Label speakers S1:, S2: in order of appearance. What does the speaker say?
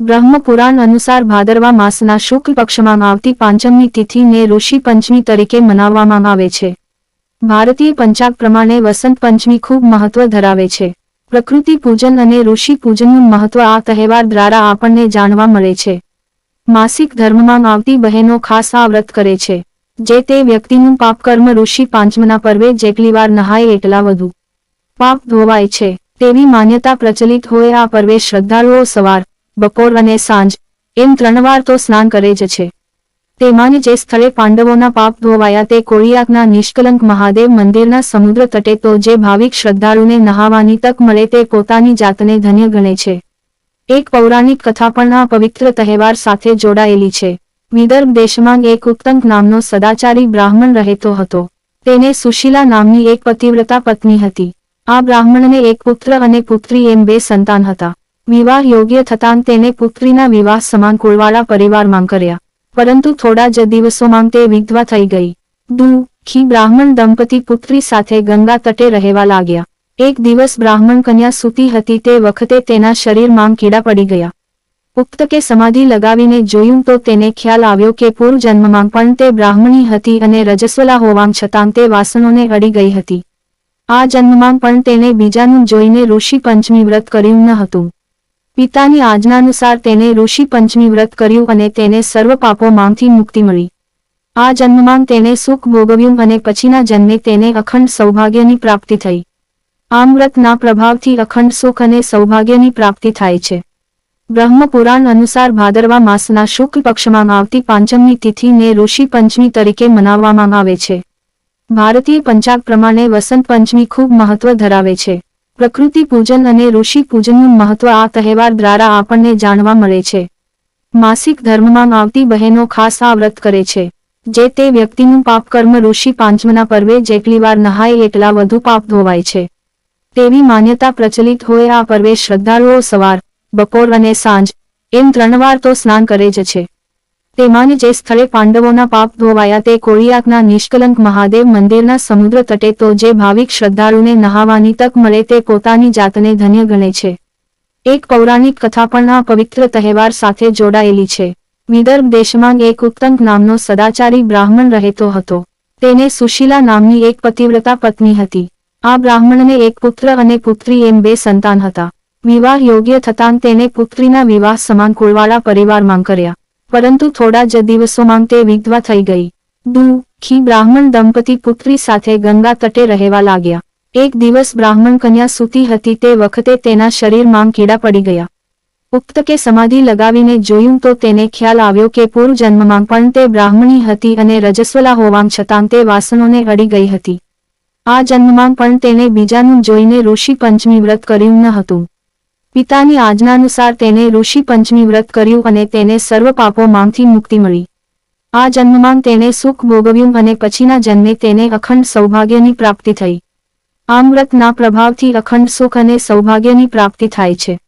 S1: બ્રહ્મપુરાણ અનુસાર ભાદરવા માસના શુક્લ પક્ષમાં આવતી પાંચમની તિથિને ઋષિ પંચમી તરીકે મનાવવામાં આવે છે. ભારતીય પંચાગ પ્રમાણે વસંત પંચમી ખૂબ મહત્વ ધરાવે છે. પ્રકૃતિ પૂજન અને ઋષિ પૂજનનું મહત્વ આ તહેવાર દ્વારા આપણને જાણવા મળે છે. માસિક ધર્મમાં આવતી બહેનો ખાસ આ વ્રત કરે છે. જે તે વ્યક્તિનું પાપકર્મ ઋષિ પાંચમના પર્વે જેટલી વાર નહાય એટલા વધુ. પાપ ધોવાય છે. તેવી માન્યતા પ્રચલિત હોય આ પર્વે શ્રદ્ધાળુઓ સવાર બપોર અને સાંજ, એમ ત્રણ વાર તો સ્નાન કરે જ છે. તેમાં જે સ્થળે પાંડવોના પાપ ધોવાયા તે કોળિયાકના નિષ્કલંક મહાદેવ મંદિરના સમુદ્ર તટે તો જે ભાવિક શ્રદ્ધાળુને નહાવાની તક મળે તે પોતાની જાતને ધન્ય ગણે છે. એક પૌરાણિક કથા પણ આ પવિત્ર તહેવાર સાથે જોડાયેલી છે. વિદર્ભ દેશમાં એક ઉત્તંક નામનો સદાચારી બ્રાહ્મણ રહેતો હતો. તેને સુશીલા નામની એક પતિવ્રતા પત્ની હતી. આ બ્રાહ્મણને એક પુત્ર અને પુત્રી એમ બે સંતાન હતા. વિવાહ યોગ્ય થતાં તેને પુત્રીના વિવાહ સમાન કુળવાળા પરિવારમાં કર્યા. પરંતુ થોડા જ દિવસોમાં તે વિધવા થઈ ગઈ. દુઃખી બ્રાહ્મણ દંપતી પુત્રી સાથે ગંગા તટે રહેવા લાગ્યા. એક દિવસ બ્રાહ્મણ કન્યા સૂતી હતી તે વખતે તેના શરીરમાં કીડા પડી ગયા. પુખ્ત કે સમાધિ લગાવીને જોયું તો તેને ખ્યાલ આવ્યો કે પૂર્વજન્મમાં પણ તે બ્રાહ્મણી હતી અને રજસ્વલા હોવામ છતાં તે વાસણોને અડી ગઈ હતી. આ જન્મમાં પણ તેને બીજાનું જોઈને ઋષિ પંચમી વ્રત કર્યું ન હતું. પિતાની આજ્ઞાનુસાર તેને ઋષિ પંચમી વ્રત કર્યું અને તેને સર્વ પાપોમાંથી મુક્તિ મળી. આ જન્મમાં તેને સુખ ભોગવ્યું અને પછીના જન્મે તેને અખંડ સૌભાગ્યની પ્રાપ્તિ થઈ. આમ વ્રતના પ્રભાવથી અખંડ સુખ અને સૌભાગ્યની પ્રાપ્તિ થાય છે. બ્રહ્મપુરાણ અનુસાર ભાદરવા માસના શુક્લ પક્ષમાં આવતી પાંચમની તિથિને ઋષિ પંચમી તરીકે મનાવવામાં આવે છે. ભારતીય પંચાગ પ્રમાણે વસંત પંચમી ખૂબ મહત્વ ધરાવે છે. પ્રકૃતિ પૂજન અને ઋષિ પૂજનનું મહત્વ આ તહેવાર દ્વારા આપણને જાણવા મળે છે. માસિક ધર્મમાં આવતી બહેનો ખાસ આ વ્રત કરે છે. જે તે વ્યક્તિનું પાપકર્મ ઋષિ પાંચમના પર્વે જેટલી વાર નહાય એટલા વધુ પાપ ધોવાય છે. તેવી માન્યતા પ્રચલિત હોય આ પર્વે શ્રદ્ધાળુઓ સવાર, બપોર અને સાંજ, એમ ત્રણ વાર તો સ્નાન કરે જ છે. તેમાં જે સ્થળે પાંડવોના પાપ ધોવાયા તે કોળિયાકના નિષ્કલંક મહાદેવ મંદિરના સમુદ્ર તટે તો જે ભાવિક શ્રદ્ધાળુને નહાવાની તક મળે તે પોતાની જાતને ધન્ય ગણે છે. એક પૌરાણિક કથા પણ આ પવિત્ર તહેવાર સાથે જોડાયેલી છે. વિદર્ભ દેશમાં એક ઉત્તંક નામનો સદાચારી બ્રાહ્મણ રહેતો હતો. તેને સુશીલા નામની એક પતિવ્રતા પત્ની હતી. આ બ્રાહ્મણને એક પુત્ર અને પુત્રી એમ બે સંતાન હતા. વિવાહ યોગ્ય થતાં તેને પુત્રીના વિવાહ સમાન કુળવાળા પરિવારમાં કર્યા. પરંતુ થોડા જ દિવસોમાં તે વિધવા થઈ ગઈ. દુઃખી બ્રાહ્મણ દંપતી પુત્રી સાથે ગંગા તટે રહેવા લાગ્યા. એક દિવસ બ્રાહ્મણ કન્યા સૂતી હતી તે વખતે તેના શરીરમાં કીડા પડી ગયા. ઉક્ત કે સમાધિ લગાવીને જોયું તો તેને ખ્યાલ આવ્યો કે પૂર્વ જન્મમાં પણ તે બ્રાહ્મણી હતી અને રજસ્વલા હોવા છતાં તે વાસણોને અડી ગઈ હતી. આ જન્મમાં પણ તેને બીજાનું જોઈને ઋષિ પંચમી વ્રત કર્યું ન હતું. પિતાની આજ્ઞાનુસાર તેને ઋષિ પંચમી વ્રત કર્યું અને તેને સર્વ પાપોમાંથી મુક્તિ મળી. આ જન્મમાં તેને સુખ ભોગવ્યું અને પછીના જન્મે તેને અખંડ સૌભાગ્યની પ્રાપ્તિ થઈ. આમ વ્રતના પ્રભાવથી અખંડ સુખ અને સૌભાગ્યની પ્રાપ્તિ થાય છે.